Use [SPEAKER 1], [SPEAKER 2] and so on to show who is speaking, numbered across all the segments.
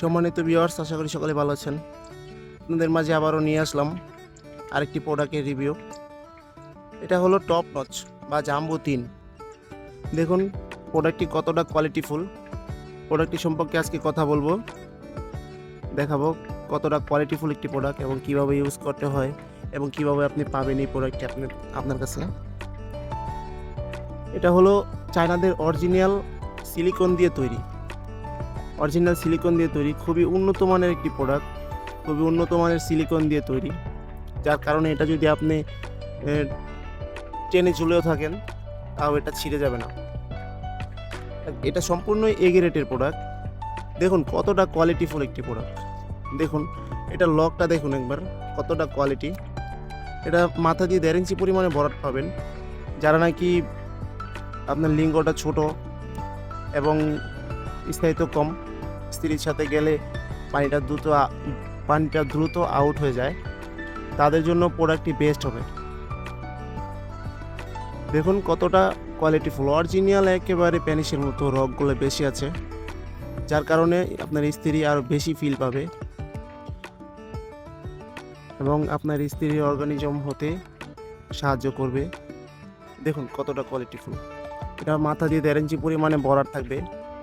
[SPEAKER 1] সম্মানিত ভিউয়ার্স আশা করি সকলে ভালো আছেন। আপনাদের মাঝে আবারও নিয়ে আসলাম আরেকটি প্রোডাক্টের রিভিউ এটা হলো টপ নচ বা জাম্বো তিন দেখুন প্রোডাক্টটি কতটা কোয়ালিটিফুল প্রোডাক্টটি সম্পর্কে আজকে কথা বলব। দেখাবো কতটা কোয়ালিটিফুল একটি প্রোডাক্ট এবং কীভাবে ইউজ করতে হয় এবং কীভাবে আপনি পাবেন এই প্রোডাক্টটি আপনার আপনার কাছে। এটা হলো চায়নাদের অরিজিনাল সিলিকন দিয়ে তৈরি। অরিজিনাল সিলিকন দিয়ে তৈরি, খুবই উন্নত মানের একটি প্রোডাক্ট খুবই উন্নত মানের সিলিকন দিয়ে তৈরি। যার কারণে এটা যদি আপনি টেনে ঝুলেও থাকেন, তাও এটা ছিঁড়ে যাবে না। এটা সম্পূর্ণই এ গ্রেডের প্রোডাক্ট দেখুন কতটা কোয়ালিটিফুল একটি প্রোডাক্ট দেখুন, এটা লকটা দেখুন একবার, কতটা কোয়ালিটি এটা মাথা দিয়ে দেড় ইঞ্চি পরিমাণে ভরাট পাবেন। যারা নাকি আপনার লিঙ্গটা ছোট এবং স্থায়িত্ব কম স্ত্রীর সাথে গেলে পানিটা দ্রুত পানিটা দ্রুত আউট হয়ে যায়। তাদের জন্য প্রোডাক্টটি বেস্ট হবে। দেখুন কতটা কোয়ালিটিফুল অরিজিনাল একেবারে প্যানিসের মতো রকগুলো বেশি আছে, যার কারণে আপনার স্ত্রী আরও বেশি ফিল পাবে। এবং আপনার স্ত্রীর অর্গানিজম হতে সাহায্য করবে। দেখুন কতটা কোয়ালিটিফুল এটা মাথা দিয়ে দেড় ইঞ্চি পরিমাণে বরার থাকবে,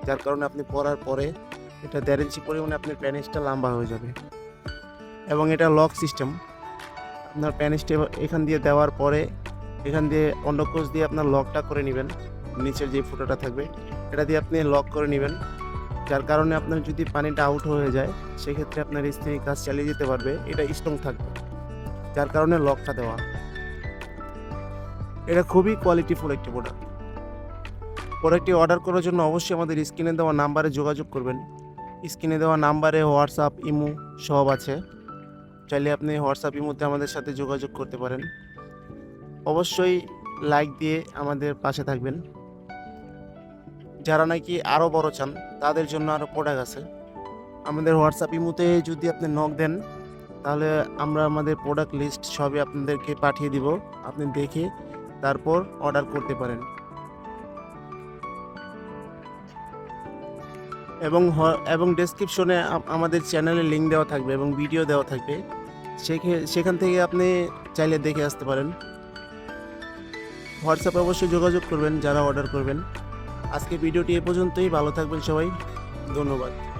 [SPEAKER 1] যার কারণে আপনি পরার পরে এটা দেড় ইঞ্চি পরিমাণে আপনার প্যানেজটা লম্বা হয়ে যাবে। এবং এটা লক সিস্টেম। আপনার প্যানিসটা এখান দিয়ে দেওয়ার পরে এখান দিয়ে অন্ডকোষ দিয়ে আপনার লকটা করে নেবেন। নিচের যে ফুটোটা থাকবে, এটা দিয়ে আপনি লক করে নেবেন। যার কারণে আপনার যদি পানিটা আউট হয়ে যায়, সেক্ষেত্রে আপনার স্ত্রী কাজ চালিয়ে যেতে পারবে, এটা স্ট্রং থাকবে। যার কারণে লকটা দেওয়া। এটা খুবই কোয়ালিটিফুল একটি প্রোডাক্ট প্রোডাক্টটি অর্ডার করার জন্য অবশ্যই আমাদের স্ক্রিনে দেওয়া নাম্বারে যোগাযোগ করবেন। স্ক্রিনে দেওয়া নাম্বারে হোয়াটসঅ্যাপ, ইমো সব আছে। চাইলে আপনি হোয়াটসঅ্যাপ, ইমোতে আমাদের সাথে যোগাযোগ করতে পারেন। অবশ্যই লাইক দিয়ে আমাদের পাশে থাকবেন। যারা নাকি আরও বড় চান, তাদের জন্য আরও প্রোডাক্ট আছে। আমাদের হোয়াটসঅ্যাপ, ইমোতে যদি আপনি নক দেন, তাহলে আমরা আমাদের প্রোডাক্ট লিস্ট সবই আপনাদেরকে পাঠিয়ে দিব। আপনি দেখে তারপর অর্ডার করতে পারেন। এবং এবং ডেসক্রিপশনে আমাদের চ্যানেলের লিঙ্ক দেওয়া থাকবে এবং ভিডিও দেওয়া থাকবে। সেখে- সেখান থেকে আপনি চাইলে দেখে আসতে পারেন। হোয়াটসঅ্যাপে অবশ্যই যোগাযোগ করবেন, যারা অর্ডার করবেন। আজকে ভিডিওটি এ পর্যন্তই। ভালো থাকবেন সবাই। ধন্যবাদ।